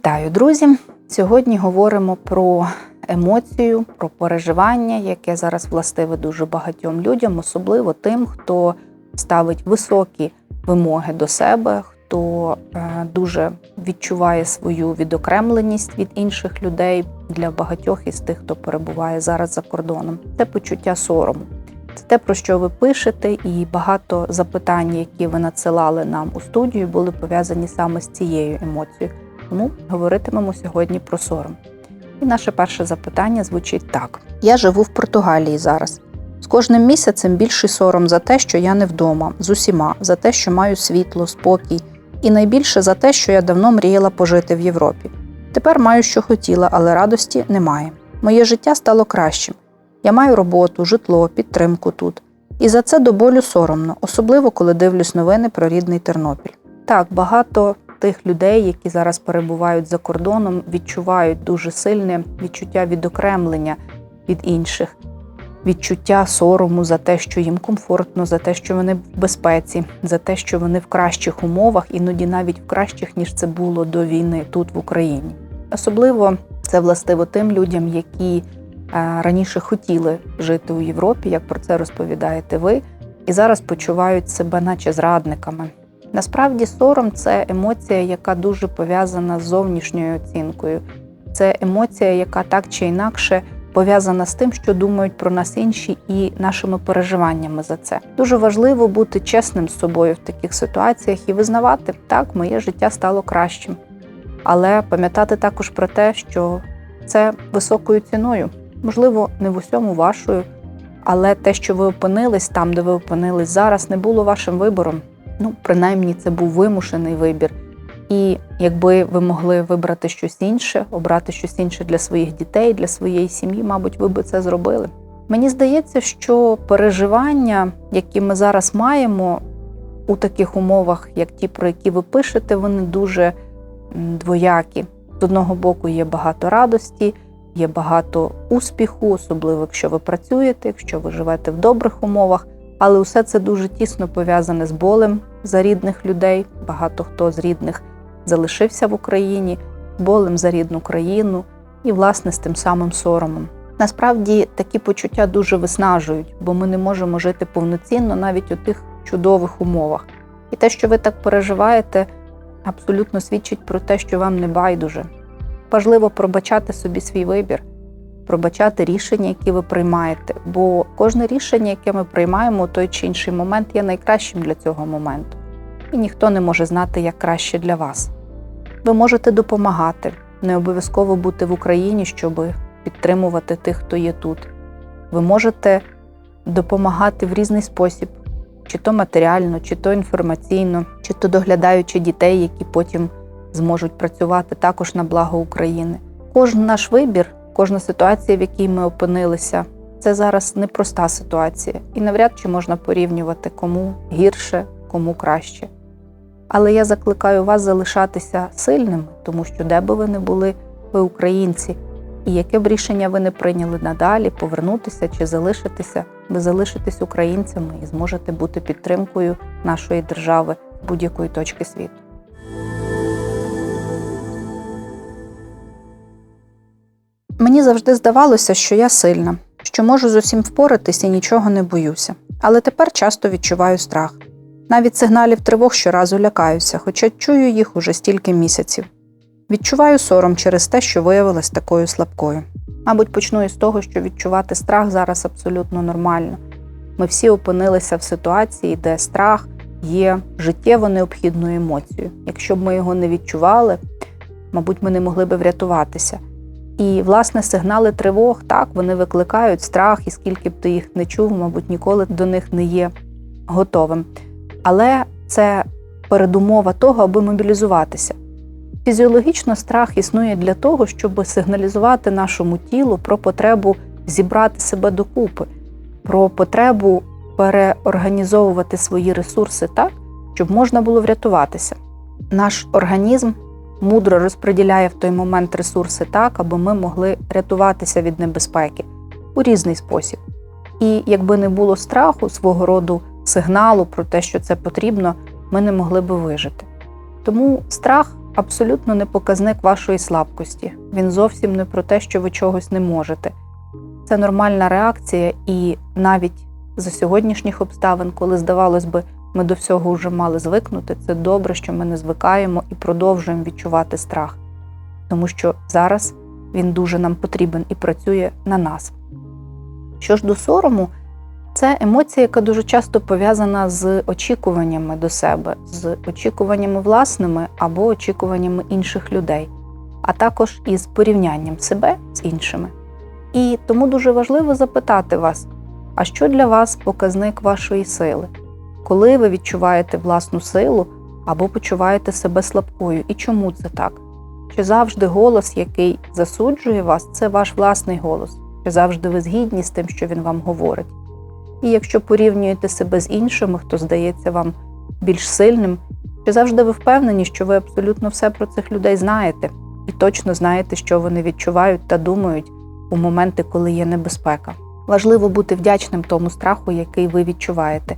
Вітаю, друзі! Сьогодні говоримо про емоцію, про переживання, яке зараз властиве дуже багатьом людям, особливо тим, хто ставить високі вимоги до себе, хто е, дуже відчуває свою відокремленість від інших людей для багатьох із тих, хто перебуває зараз за кордоном. Це почуття сорому. Це те, про що ви пишете, і багато запитань, які ви надсилали нам у студію, були пов'язані саме з цією емоцією. Тому говоритимемо сьогодні про сором. І наше перше запитання звучить так: я живу в Португалії зараз. З кожним місяцем більший сором за те, що я не вдома, з усіма, за те, що маю світло, спокій, і найбільше за те, що я давно мріяла пожити в Європі. Тепер маю, що хотіла, але радості немає. Моє життя стало кращим. Я маю роботу, житло, підтримку тут. І за це до болю соромно, особливо коли дивлюсь новини про рідний Тернопіль. Так, багато тих людей, які зараз перебувають за кордоном, відчувають дуже сильне відчуття відокремлення від інших, відчуття сорому за те, що їм комфортно, за те, що вони в безпеці, за те, що вони в кращих умовах, іноді навіть в кращих, ніж це було до війни тут в Україні. Особливо це властиво тим людям, які е, раніше хотіли жити у Європі, як про це розповідаєте ви, і зараз почувають себе, наче зрадниками. Насправді, сором це емоція, яка дуже пов'язана з зовнішньою оцінкою. Це емоція, яка так чи інакше пов'язана з тим, що думають про нас інші, і нашими переживаннями за це. Дуже важливо бути чесним з собою в таких ситуаціях і визнавати, так, моє життя стало кращим. Але пам'ятати також про те, що це високою ціною, можливо, не в усьому вашою, але те, що ви опинились там, де ви опинились зараз, не було вашим вибором. Ну, принаймні, це був вимушений вибір. І якби ви могли вибрати щось інше, обрати щось інше для своїх дітей, для своєї сім'ї, мабуть, ви би це зробили. Мені здається, що переживання, які ми зараз маємо у таких умовах, як ті, про які ви пишете, вони дуже двоякі. З одного боку, є багато радості, є багато успіху, особливо якщо ви працюєте, якщо ви живете в добрих умовах. Але усе це дуже тісно пов'язане з болем за рідних людей. Багато хто з рідних залишився в Україні, болем за рідну країну і, власне, з тим самим соромом. Насправді такі почуття дуже виснажують, бо ми не можемо жити повноцінно навіть у тих чудових умовах. І те, що ви так переживаєте, абсолютно свідчить про те, що вам не байдуже. Важливо пробачати собі свій вибір пробачати рішення, які ви приймаєте. Бо кожне рішення, яке ми приймаємо у той чи інший момент, є найкращим для цього моменту. І ніхто не може знати, як краще для вас. Ви можете допомагати, не обов'язково бути в Україні, щоб підтримувати тих, хто є тут. Ви можете допомагати в різний спосіб, чи то матеріально, чи то інформаційно, чи то доглядаючи дітей, які потім зможуть працювати також на благо України. Кожен наш вибір Кожна ситуація, в якій ми опинилися, це зараз непроста ситуація, і навряд чи можна порівнювати кому гірше, кому краще. Але я закликаю вас залишатися сильними, тому що де би ви не були, ви українці, і яке б рішення ви не прийняли надалі, повернутися чи залишитися, ви залишитесь українцями і зможете бути підтримкою нашої держави будь-якої точки світу. Завжди здавалося, що я сильна, що можу з усім впоратись і нічого не боюся. Але тепер часто відчуваю страх. Навіть сигналів тривог щоразу лякаюся, хоча чую їх уже стільки місяців. Відчуваю сором через те, що виявилась такою слабкою. Мабуть, почну із того, що відчувати страх зараз абсолютно нормально. Ми всі опинилися в ситуації, де страх є життєво необхідною емоцією. Якщо б ми його не відчували, мабуть, ми не могли би врятуватися. І, власне, сигнали тривог, так, вони викликають страх, і скільки б ти їх не чув, мабуть, ніколи до них не є готовим. Але це передумова того, аби мобілізуватися. Фізіологічно страх існує для того, щоб сигналізувати нашому тілу про потребу зібрати себе докупи, про потребу переорганізовувати свої ресурси так, щоб можна було врятуватися. Наш організм мудро розподіляє в той момент ресурси так, аби ми могли рятуватися від небезпеки у різний спосіб. І якби не було страху, свого роду сигналу про те, що це потрібно, ми не могли би вижити. Тому страх абсолютно не показник вашої слабкості. Він зовсім не про те, що ви чогось не можете. Це нормальна реакція, і навіть за сьогоднішніх обставин, коли здавалось би, ми до всього вже мали звикнути, це добре, що ми не звикаємо і продовжуємо відчувати страх, тому що зараз він дуже нам потрібен і працює на нас. Що ж до сорому, це емоція, яка дуже часто пов'язана з очікуваннями до себе, з очікуваннями власними або очікуваннями інших людей, а також із порівнянням себе з іншими. І тому дуже важливо запитати вас, а що для вас показник вашої сили? Коли ви відчуваєте власну силу або почуваєте себе слабкою, і чому це так? Чи завжди голос, який засуджує вас, це ваш власний голос? Чи завжди ви згідні з тим, що він вам говорить? І якщо порівнюєте себе з іншими, хто здається вам більш сильним, чи завжди ви впевнені, що ви абсолютно все про цих людей знаєте і точно знаєте, що вони відчувають та думають у моменти, коли є небезпека? Важливо бути вдячним тому страху, який ви відчуваєте,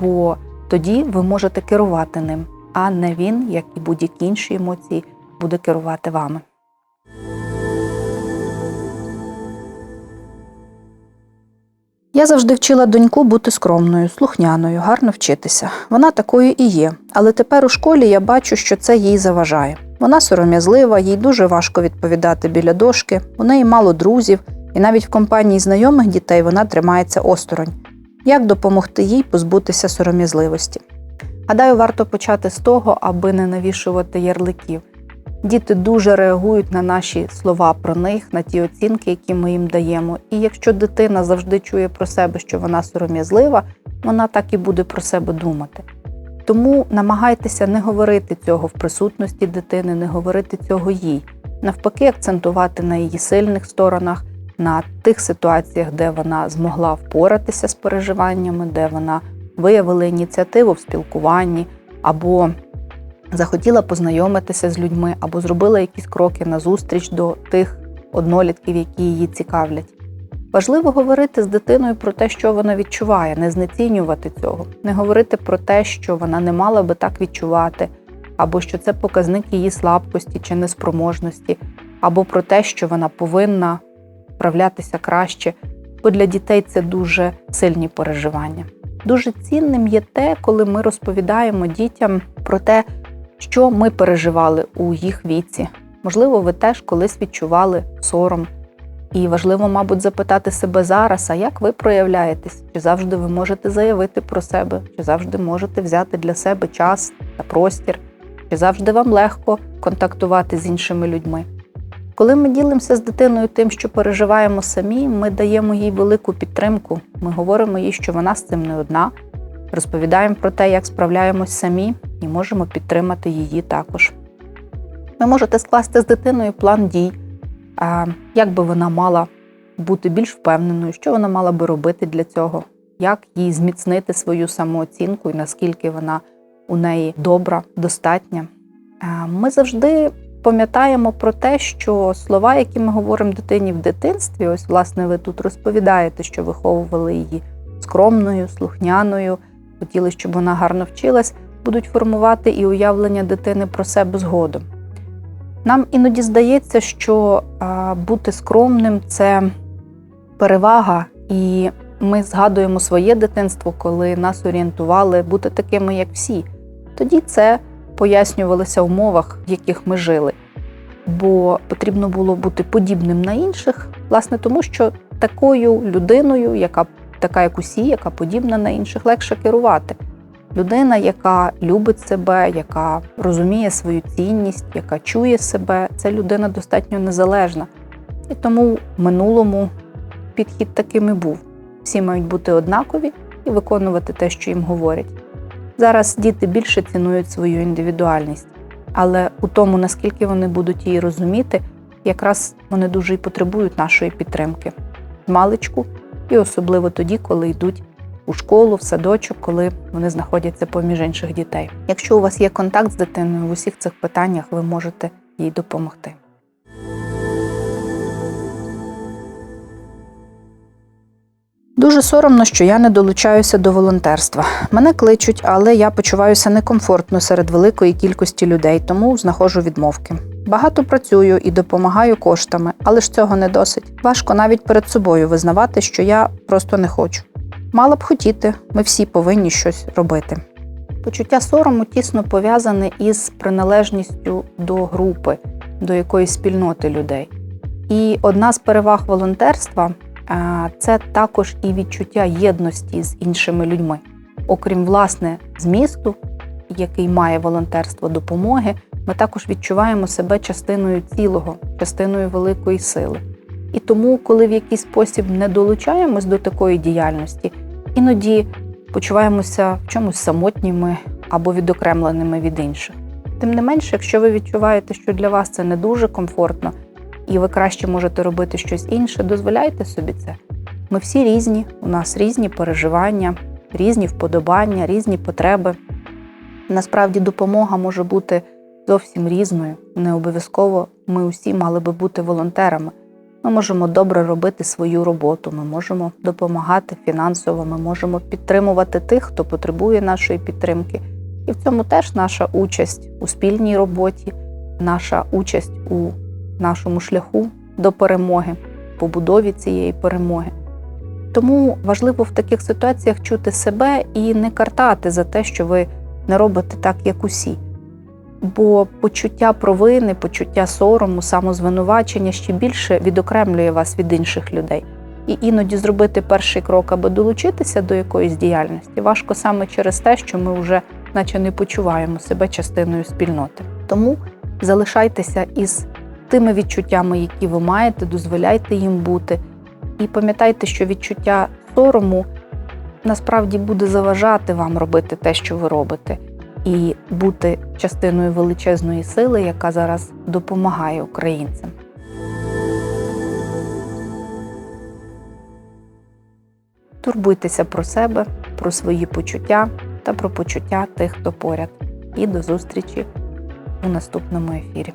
бо тоді ви можете керувати ним, а не він, як і будь-які інші емоції, буде керувати вами. Я завжди вчила доньку бути скромною, слухняною, гарно вчитися. Вона такою і є. Але тепер у школі я бачу, що це їй заважає. Вона сором'язлива, їй дуже важко відповідати біля дошки, у неї мало друзів, і навіть в компанії знайомих дітей вона тримається осторонь. Як допомогти їй позбутися сором'язливості? Гадаю, варто почати з того, аби не навішувати ярликів. Діти дуже реагують на наші слова про них, на ті оцінки, які ми їм даємо. І якщо дитина завжди чує про себе, що вона сором'язлива, вона так і буде про себе думати. Тому намагайтеся не говорити цього в присутності дитини, не говорити цього їй. Навпаки, акцентувати на її сильних сторонах, на тих ситуаціях, де вона змогла впоратися з переживаннями, де вона виявила ініціативу в спілкуванні або захотіла познайомитися з людьми, або зробила якісь кроки назустріч до тих однолітків, які її цікавлять. Важливо говорити з дитиною про те, що вона відчуває, не знецінювати цього, не говорити про те, що вона не мала би так відчувати, або що це показник її слабкості чи неспроможності, або про те, що вона повинна справлятися краще, бо для дітей це дуже сильні переживання. Дуже цінним є те, коли ми розповідаємо дітям про те, що ми переживали у їх віці. Можливо, ви теж колись відчували сором. І важливо, мабуть, запитати себе зараз, а як ви проявляєтесь? Чи завжди ви можете заявити про себе, чи завжди можете взяти для себе час та простір, чи завжди вам легко контактувати з іншими людьми? Коли ми ділимося з дитиною тим, що переживаємо самі, ми даємо їй велику підтримку. Ми говоримо їй, що вона з цим не одна, розповідаємо про те, як справляємось самі, і можемо підтримати її також. Ви можете скласти з дитиною план дій, як би вона мала бути більш впевненою, що вона мала би робити для цього, як їй зміцнити свою самооцінку і наскільки вона у неї добра, достатня. Ми завжди пам'ятаємо про те, що слова, які ми говоримо дитині в дитинстві, ось, власне, ви тут розповідаєте, що виховували її скромною, слухняною, хотіли, щоб вона гарно вчилась, будуть формувати і уявлення дитини про себе згодом. Нам іноді здається, що бути скромним це перевага, і ми згадуємо своє дитинство, коли нас орієнтували бути такими, як всі. Тоді це пояснювалося в умовах, в яких ми жили. Бо потрібно було бути подібним на інших, власне, тому що такою людиною, яка така, як усі, яка подібна на інших, легше керувати. Людина, яка любить себе, яка розуміє свою цінність, яка чує себе, це людина достатньо незалежна. І тому в минулому підхід таким і був. Всі мають бути однакові і виконувати те, що їм говорять. Зараз діти більше цінують свою індивідуальність, але у тому, наскільки вони будуть її розуміти, якраз вони дуже і потребують нашої підтримки, маличку, і особливо тоді, коли йдуть у школу, в садочок, коли вони знаходяться поміж інших дітей. Якщо у вас є контакт з дитиною в усіх цих питаннях, ви можете їй допомогти. Дуже соромно, що я не долучаюся до волонтерства. Мене кличуть, але я почуваюся некомфортно серед великої кількості людей, тому знаходжу відмовки. Багато працюю і допомагаю коштами, але ж цього не досить. Важко навіть перед собою визнавати, що я просто не хочу. Мала б хотіти, ми всі повинні щось робити. Почуття сорому тісно пов'язане із приналежністю до групи, до якоїсь спільноти людей. І одна з переваг волонтерства це також і відчуття єдності з іншими людьми. Окрім власне змісту, який має волонтерство допомоги, ми також відчуваємо себе частиною цілого, частиною великої сили. І тому, коли в якийсь спосіб не долучаємось до такої діяльності, іноді почуваємося в чомусь самотніми або відокремленими від інших. Тим не менше, якщо ви відчуваєте, що для вас це не дуже комфортно, і ви краще можете робити щось інше, дозволяйте собі це. Ми всі різні, у нас різні переживання, різні вподобання, різні потреби. Насправді допомога може бути зовсім різною. Не обов'язково ми усі мали би бути волонтерами. Ми можемо добре робити свою роботу, ми можемо допомагати фінансово, ми можемо підтримувати тих, хто потребує нашої підтримки. І в цьому теж наша участь у спільній роботі, наша участь у нашому шляху до перемоги, побудові цієї перемоги. Тому важливо в таких ситуаціях чути себе і не картати за те, що ви не робите так, як усі. Бо почуття провини, почуття сорому, самозвинувачення ще більше відокремлює вас від інших людей. І іноді зробити перший крок, аби долучитися до якоїсь діяльності, важко саме через те, що ми вже наче не почуваємо себе частиною спільноти. Тому залишайтеся із тими відчуттями, які ви маєте, дозволяйте їм бути. І пам'ятайте, що відчуття сорому насправді буде заважати вам робити те, що ви робите, і бути частиною величезної сили, яка зараз допомагає українцям. Турбуйтеся про себе, про свої почуття та про почуття тих, хто поряд. І до зустрічі у наступному ефірі.